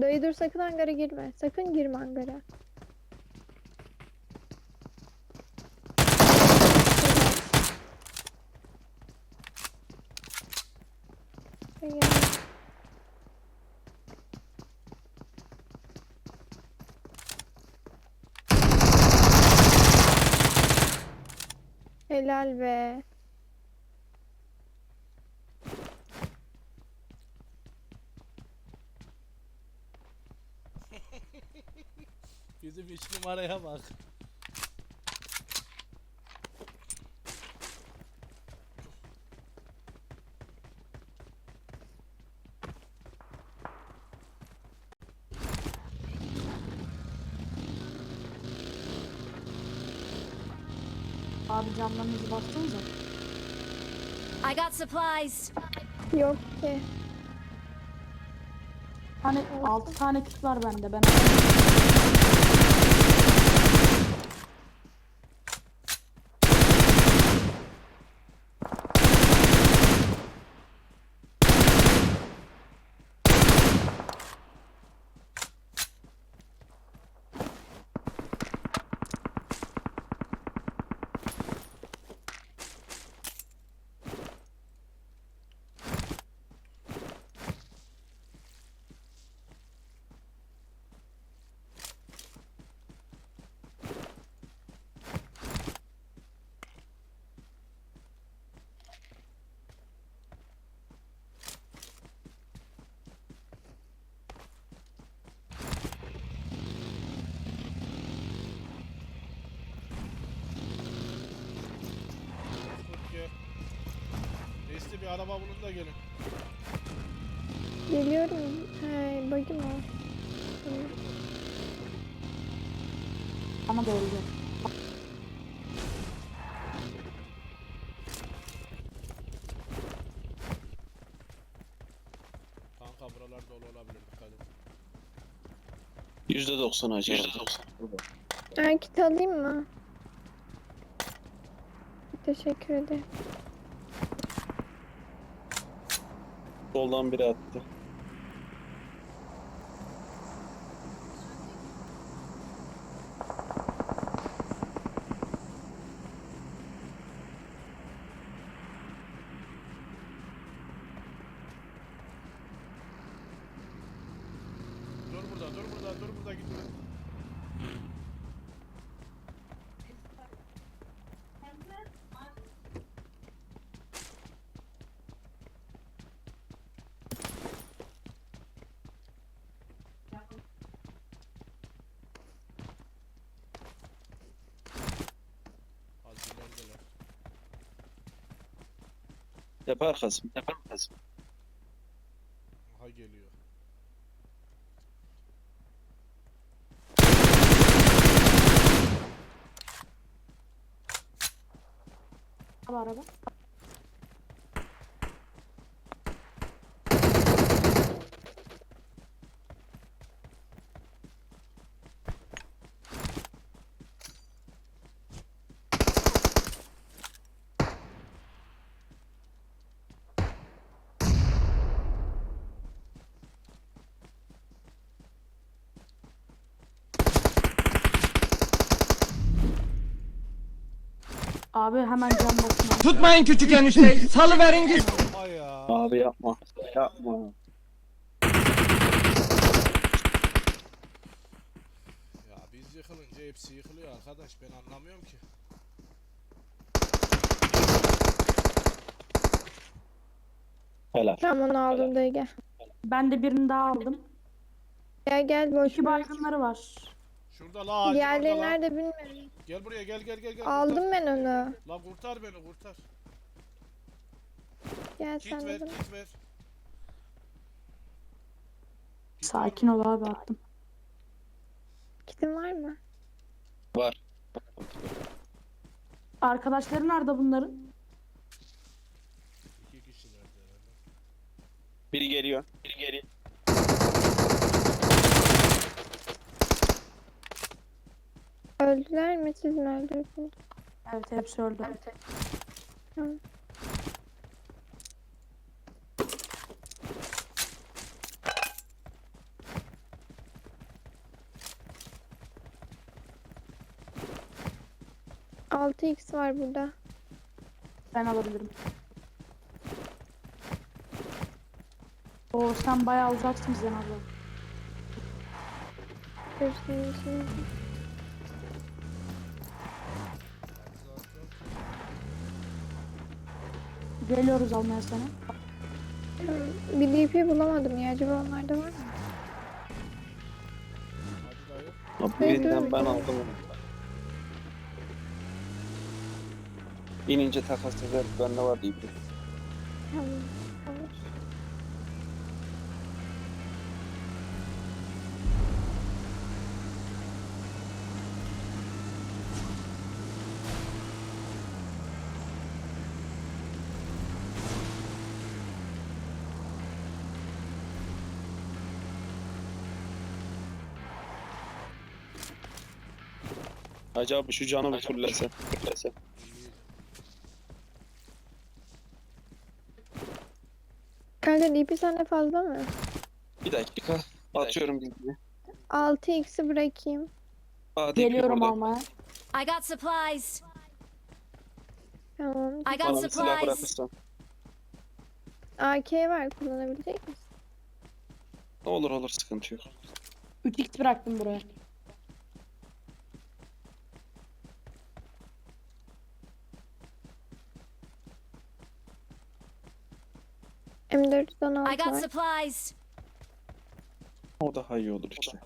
Dayı dur sakın hangara girme. Sakın girme hangara. Helal be. Bizim üç numaraya bak. Abi camlarınızı baksanıza. I got supplies. Yok ki. Hani 6 tane kit var bende. Ben araba bulun da gelin. Geliyorum. He, bakayım o. Tamam. bana da öldü. Kanka buralar dolu olabilir dikkat et. Yüzde doksan acı. Yüzde doksan. Ha, kit alayım mı? Teşekkür ederim. Soldan biri attı. Dur burada dur burada dur burada gitme. Az ilerideler. Tepe arkası. Tepe arkası. Aha geliyor. Abi araba. Abi hemen cam basma. Tutmayın küçük enişteyi. Salıverin git. Abi yapma. Yapma. Ya biz yıkılınca hepsi yıkılıyor arkadaş ben anlamıyorum ki. Helal. Tamam onu aldım dayı gel. Ben de birini daha aldım. Gel gel boş İki bırak. baygınları var. Şurada la ağacın Diğerleri orada la. nerede bilmiyorum. Gel buraya gel gel gel gel. Aldım ben onu. Kurtar. La kurtar beni kurtar. Gel Kit sen ver dedim. kit ver. Kit Sakin ol abi attım. Kit Kitin var mı? Var. Arkadaşları nerede bunların? İki kişilerdi herhalde. Biri geliyor. Biri geliyor. Öldüler mi? Siz mi öldürdünüz? Evet hepsi öldü. Tamam. Altı x var burada. Ben alabilirim. Oo sen bayağı uzaksın bizden abla. Hırsızın Geliyoruz almaya seni. Bir DP bulamadım ya. Acaba onlarda var mı? Ama birinden ben aldım onu. İnince takas eder. Bende var biliyorum. Tamam. Abi şu canı bir fullese. Fullese. Kanka DP sende fazla mı? Bir dakika. Atıyorum bilgiyi. 6x'i bırakayım. Aa, DP Geliyorum burada. almaya. I got supplies. Tamam. I Bana got bir silah supplies. bırakırsan. AK var kullanabilecek misin? Olur olur sıkıntı yok. 3x bıraktım buraya. M416 I got supplies. O daha iyi olur işte.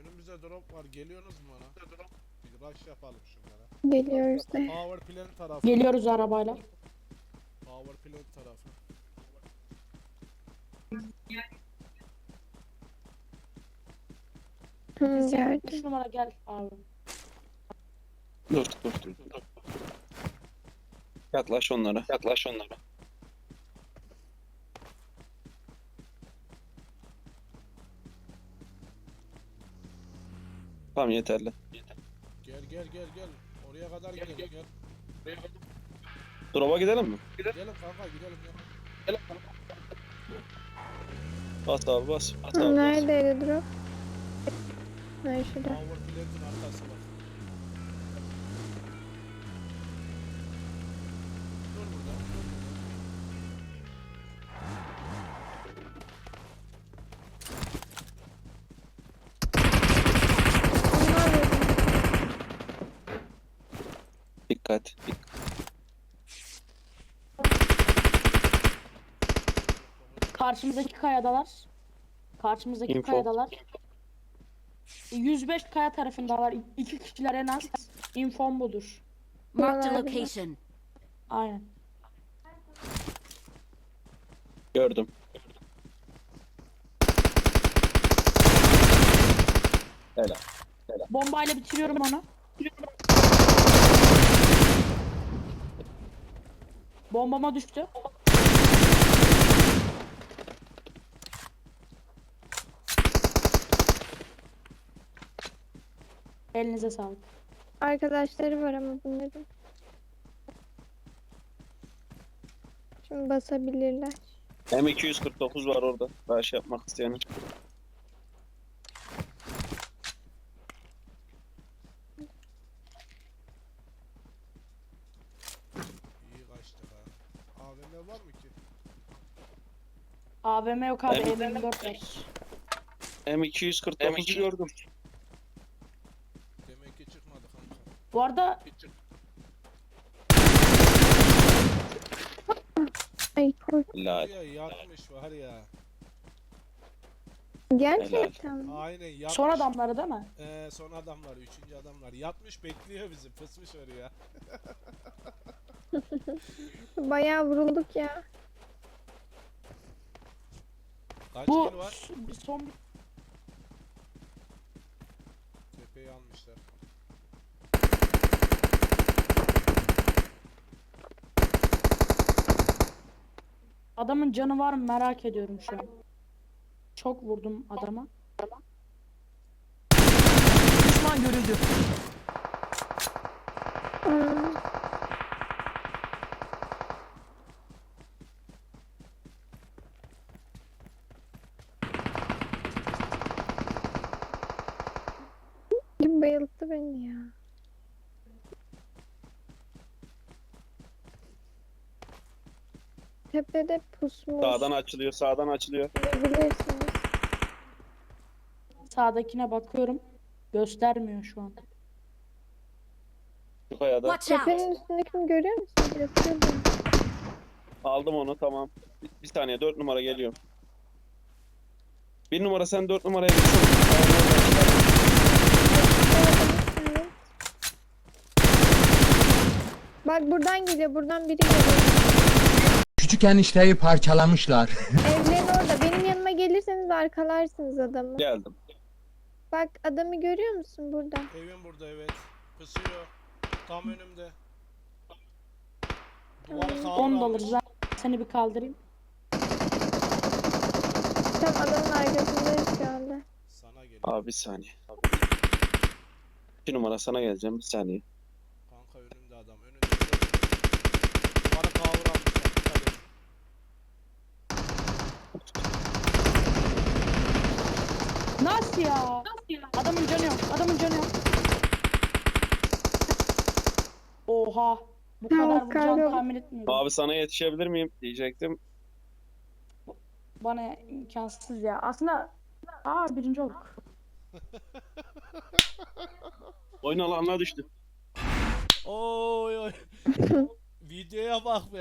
Önümüzde drop var. Geliyorsunuz mu bana? Bir rush yapalım şunlara. Geliyoruz de. Power plant tarafı. Geliyoruz arabayla. Power plant tarafı. Hı, 3 gördüm. numara gel abi. Dur dur dur. dur. Yaklaş onlara. Yaklaş onlara. Tamam yeterli. Gel gel gel gel. Oraya kadar gidelim gel. Drop'a gidelim mi? Gidelim kanka gidelim gel. Bas abi bas. Bas abi bas. Neredeydi drop? Ha şurada. Power plant'in arkası bak. Dikkat. Karşımızdaki kayadalar. Karşımızdaki Info. kayadalar. 105 kaya tarafındalar. İki kişiler en az. Infom budur. A Buralarda. location. Aynen. Gördüm. Helal. Bombayla bitiriyorum onu. Bombama düştü. Elinize sağlık. Arkadaşları var ama bunların. Şimdi basabilirler. M249 var orada. Daha şey yapmak isteyen. İyi kaçtık ha. AVM var mı ki? AVM yok abi. Evet. M24 var. M249 gördüm. Demek ki çıkmadı kanka. Bu arada Ay kork. Helal. Ya yatmış var ya. Gerçekten mi? Aynen yatmış. son adamları değil mi? Ee, son adamlar, üçüncü adamlar. Yatmış bekliyor bizi. Fısmış oraya. Bayağı vurulduk ya. Bu var? bir son bir Tepeyi almışlar. adamın canı var mı merak ediyorum şu an. Çok vurdum adama. Düşman görüldü. Ee, Tepede pusmuş. Sağdan açılıyor sağdan açılıyor. Bilirsiniz. Sağdakine bakıyorum. Göstermiyor şu an. Şu kayada. Watch out! Tepenin üstündekini görüyor musun? Gösterdim. Aldım onu tamam. Bir, bir saniye dört numara geliyor. Bir numara sen dört numaraya geçiyorsun. Bak buradan geliyor. Buradan biri geliyor. Küçük enişteyi parçalamışlar. Evlerin orada. Benim yanıma gelirseniz arkalarsınız adamı. Geldim. Bak adamı görüyor musun burada? Evim burada evet. Pısıyor. Tam önümde. Da kavramış. alırız. Ben seni bir kaldırayım. Tam adamın arkasındayız şu anda. Sana geliyor. Abi bir saniye. Bir numara sana geleceğim bir saniye. Kanka önümde adam. Önünde. Duvarı kavramışlar. Dikkat et. Nasıl ya? Adamın canı yok. Adamın canı yok. Oha. Bu kadar vuracağını Kardo. tahmin etmiyordum. Abi sana yetişebilir miyim diyecektim. Bana imkansız ya. Aslında aa birinci olduk. Oyun alanına düştü. Oy oy. Videoya bak be.